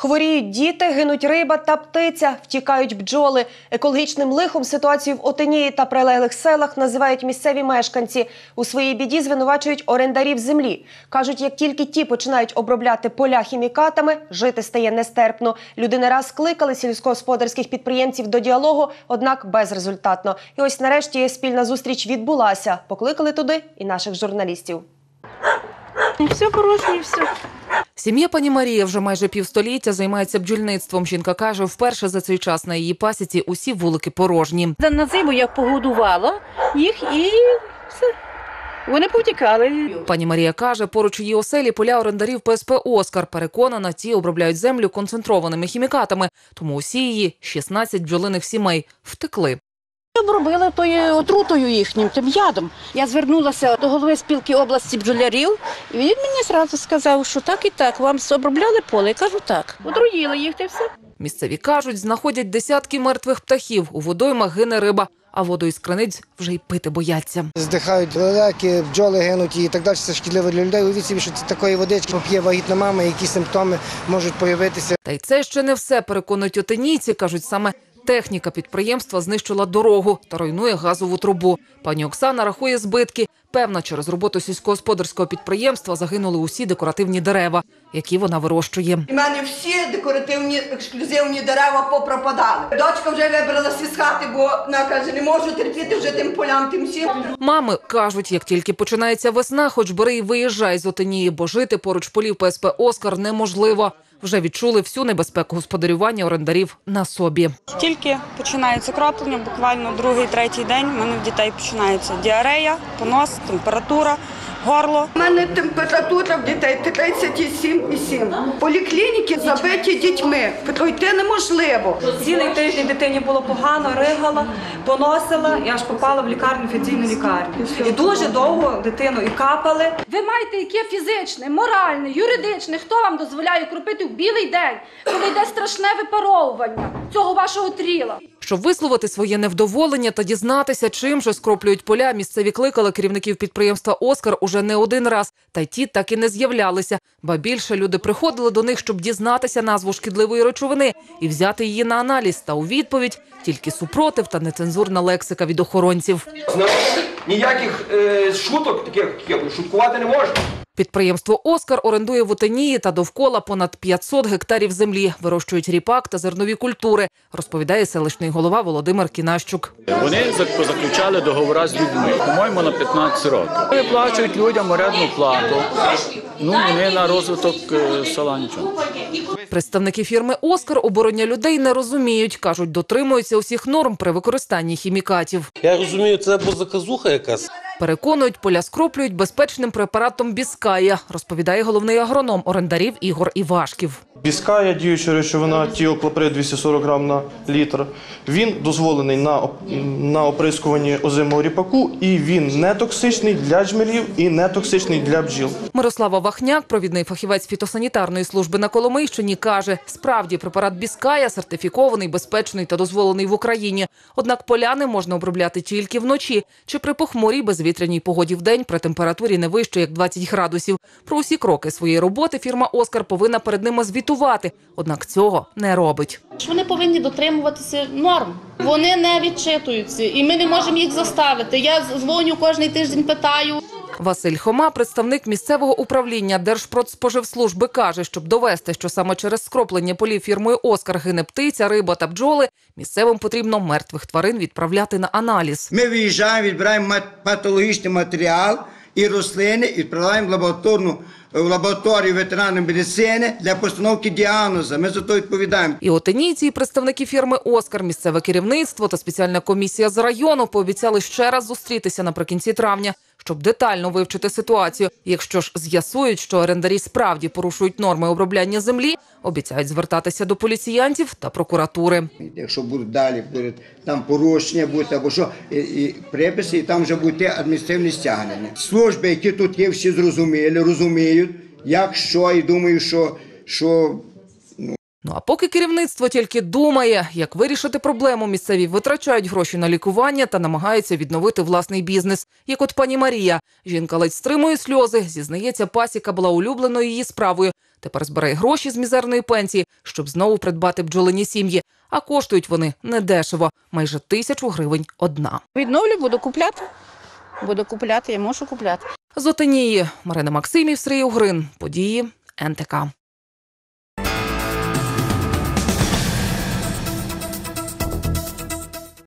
Хворіють діти, гинуть риба та птиця, втікають бджоли. Екологічним лихом ситуацію в Отинії та прилеглих селах називають місцеві мешканці. У своїй біді звинувачують орендарів землі. Кажуть, як тільки ті починають обробляти поля хімікатами, жити стає нестерпно. Люди не раз кликали сільськогосподарських підприємців до діалогу, однак безрезультатно. І ось нарешті спільна зустріч відбулася. Покликали туди і наших журналістів. І все порожнє, і все. Сім'я пані Марія вже майже півстоліття займається бджільництвом. Жінка каже, вперше за цей час на її пасіці усі вулики порожні. За- На зиму я погодувала їх і все. Вони повтікали. Пані Марія каже, поруч її оселі поля орендарів ПСП Оскар. Переконана, ті обробляють землю концентрованими хімікатами. Тому усі її 16 бджолиних сімей втекли. Обробили тою отрутою їхнім, тим ядом. Я звернулася до голови спілки області бджолярів, і він мені зразу сказав, що так і так, вам обробляли поле. Я кажу, так. Отруїли їх, та все. Місцеві кажуть, знаходять десятки мертвих птахів. У водоймах гине риба, а воду із криниць вже й пити бояться. Здихають лелеки, бджоли гинуть і так далі. Це шкідливо для людей. Уявіть собі, що це такої водички поп'є вагітна мама, які симптоми можуть появитися. Та й це ще не все, переконують отинійці. Кажуть, саме техніка підприємства знищила дорогу та руйнує газову трубу. Пані Оксана рахує збитки. Певна, через роботу сільськогосподарського підприємства загинули усі декоративні дерева, які вона вирощує. У мене всі декоративні ексклюзивні дерева попропадали. Дочка вже вибралася з хати, бо вона каже, не можу терпіти вже тим полям, тим всім. Мами кажуть, як тільки починається весна, хоч бери і виїжджай з Отинії, бо жити поруч полів ПСП Оскар неможливо. Вже відчули всю небезпеку господарювання орендарів на собі. Тільки починається кроплення, буквально другий, третій день. У мене в дітей починається діарея, понос, температура, горло. У мене температура в дітей 37,7. Поліклініки забиті дітьми. Пройти неможливо. Цілий тиждень дитині було погано, ригала, поносила і аж попала в лікарню, офіційну лікарню. І дуже довго дитину і капали. Ви маєте яке фізичне, моральне, юридичне, хто вам дозволяє кропити в білий день, коли йде страшне випаровування цього вашого тріла? Щоб висловити своє невдоволення та дізнатися, чим же скроплюють поля, місцеві кликали керівників підприємства Оскар уже не один раз, та й ті так і не з'являлися. Ба більше люди приходили до них, щоб дізнатися назву шкідливої речовини і взяти її на аналіз. Та у відповідь тільки супротив та нецензурна лексика від охоронців. Ніяких е, шуток таких шуткувати не можна. Підприємство Оскар орендує в Отинії та довкола понад 500 гектарів землі. Вирощують ріпак та зернові культури, розповідає селищний голова Володимир Кінащук. Вони заключали договори з людьми, по-моєму, на 15 років. Вони плачуть людям орендну плату. Ну, вони на розвиток е, села нічого. Представники фірми Оскар обороня людей не розуміють. кажуть, дотримуються усіх норм при використанні хімікатів. Я розумію, це або заказуха якась. Переконують, поля скроплюють безпечним препаратом Біская, розповідає головний агроном орендарів Ігор Івашків. Біская, діюча речовина тіоклоприд 240 грам на літр. Він дозволений на, на оприскуванні озимого ріпаку, і він не токсичний для джмелів і не токсичний для бджіл. Мирослава Вахняк, провідний фахівець фітосанітарної служби на Коломийщині, каже: справді препарат Біская сертифікований, безпечний та дозволений в Україні. Однак поляни можна обробляти тільки вночі чи при похмурій безвітряній погоді в день при температурі не вище як 20 градусів. Про усі кроки своєї роботи фірма Оскар повинна перед ними звітувати. Однак цього не робить. Вони повинні дотримуватися норм. Вони не відчитуються, і ми не можемо їх заставити. Я дзвоню кожен тиждень, питаю. Василь Хома, представник місцевого управління Держпродспоживслужби, каже, щоб довести, що саме через скроплення полів фірмою Оскар гине птиця, риба та бджоли, місцевим потрібно мертвих тварин відправляти на аналіз. Ми виїжджаємо, відбираємо патологічний матеріал і рослини і відправляємо в лабораторну лабораторію ветеринарної медицини для постановки діагнозу. Ми за то відповідаємо. І отинійці, і представники фірми Оскар, місцеве керівництво та спеціальна комісія з району пообіцяли ще раз зустрітися наприкінці травня, щоб детально вивчити ситуацію. Якщо ж з'ясують, що орендарі справді порушують норми обробляння землі, обіцяють звертатися до поліціянтів та прокуратури. Якщо будуть далі, будуть там порушення, будуть або що, і, і приписи, і там вже буде адміністративне стягнення. Служби, які тут є, всі зрозуміли, розуміють, як що, і думаю, що, що Ну а поки керівництво тільки думає, як вирішити проблему, місцеві витрачають гроші на лікування та намагаються відновити власний бізнес. Як от пані Марія, жінка ледь стримує сльози, зізнається, пасіка була улюбленою її справою. Тепер збирає гроші з мізерної пенсії, щоб знову придбати бджолині сім'ї. А коштують вони недешево, майже тисячу гривень одна. Відновлю, буду купляти. Буду купляти, я можу купляти. З Отинії Марина Максимів, Сергій Угрин. Події НТК.